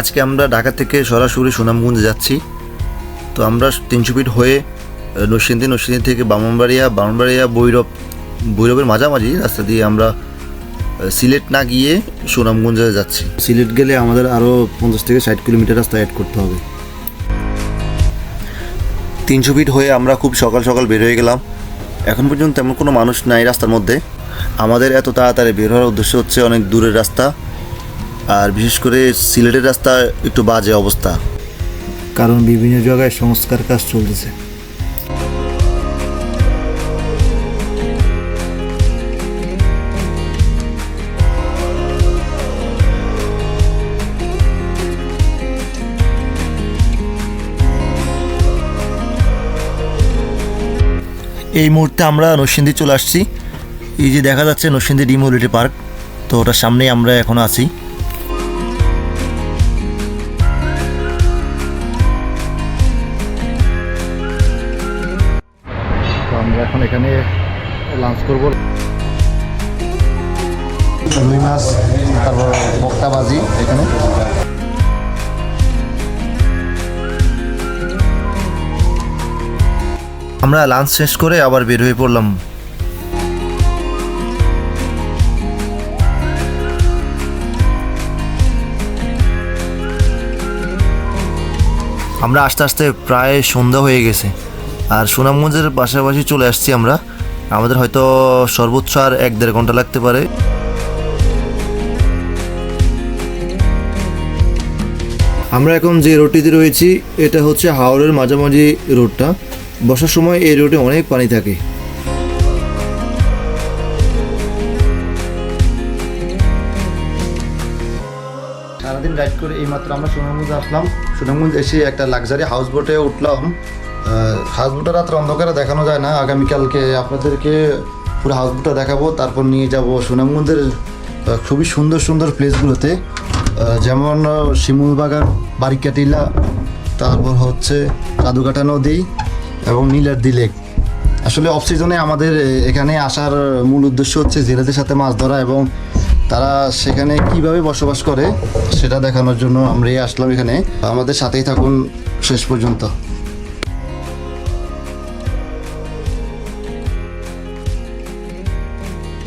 আজকে আমরা ঢাকা থেকে সরাসরি সুনামগঞ্জ যাচ্ছি। তো আমরা তিনশো ফিট হয়ে নরসিংদী নরসিংদী থেকে বামনবাড়িয়া বামনবাড়িয়া বৈরব বৈরবের মাঝামাঝি রাস্তা দিয়ে আমরা সিলেট না গিয়ে সুনামগঞ্জে যাচ্ছি। সিলেট গেলে আমাদের আরও পঞ্চাশ থেকে ষাট কিলোমিটার রাস্তা অ্যাড করতে হবে। তিনশো ফিট হয়ে আমরা খুব সকাল সকাল বের হয়ে গেলাম। এখন পর্যন্ত তেমন কোনো মানুষ নাই রাস্তার মধ্যে। আমাদের এত তাড়াতাড়ি বের হওয়ার উদ্দেশ্য হচ্ছে অনেক দূরের রাস্তা। আর বিশেষ করে সিলেটের রাস্তা একটু বাজে অবস্থা। কারণ বিভিন্ন জায়গায় সংস্কার কাজ চলতেছে। এই মুহূর্তে আমরা নরসিংদী চলে আসছি। এই যে দেখা যাচ্ছে নরসিংদী ডিম হলিডে পার্ক তো ওটার সামনেই আমরা এখন আছি। এখন এখানে লাঞ্চ করব। রুই মাছ তারপর বক্তা ভাজি এখানে। আমরা লাঞ্চ শেষ করে আবার বের হয়ে পড়লাম। আমরা আস্তে আস্তে প্রায় সন্ধ্যা হয়ে গেছে। আর সুনামগঞ্জের পাশাপাশি চলে আসছি আমরা। আমাদের হয়তো সর্বোচ্চ আর এক দেড় ঘণ্টা লাগতে পারে। আমরা এখন যে রোডটিতে রয়েছি, এটা হচ্ছে হাওড়ের মাঝামাঝি রোডটা। বসার সময় এই রোডে অনেক পানি থাকে। সারাদিন রাইড করে এইমাত্র আমরা সুনামগঞ্জ আসলাম। সুনামগঞ্জ এসে একটা লাক্সারি হাউস বোটে উঠলাম। হাউস বোটে রাত্রে অন্ধকারে দেখানো যায় না। আগামীকালকে আপনাদেরকে পুরো হাউস বোটটা দেখাবো, তারপর নিয়ে যাব সুনামগঞ্জের খুবই সুন্দর সুন্দর প্লেসগুলোতে যেমন শিমুলবাগান শিমুল বাগান বারিকাটিলা, তারপর হচ্ছে কাদুকাটা নদী এবং নীলাদ্রি লেক আসলে অফ সিজনে আমাদের এখানে আসার মূল উদ্দেশ্য হচ্ছে জেলেদের সাথে মাছ ধরা এবং তারা সেখানে কীভাবে বসবাস করে সেটা দেখানোর জন্য আমরা আসলাম এখানে। আমাদের সাথেই থাকুন শেষ পর্যন্ত।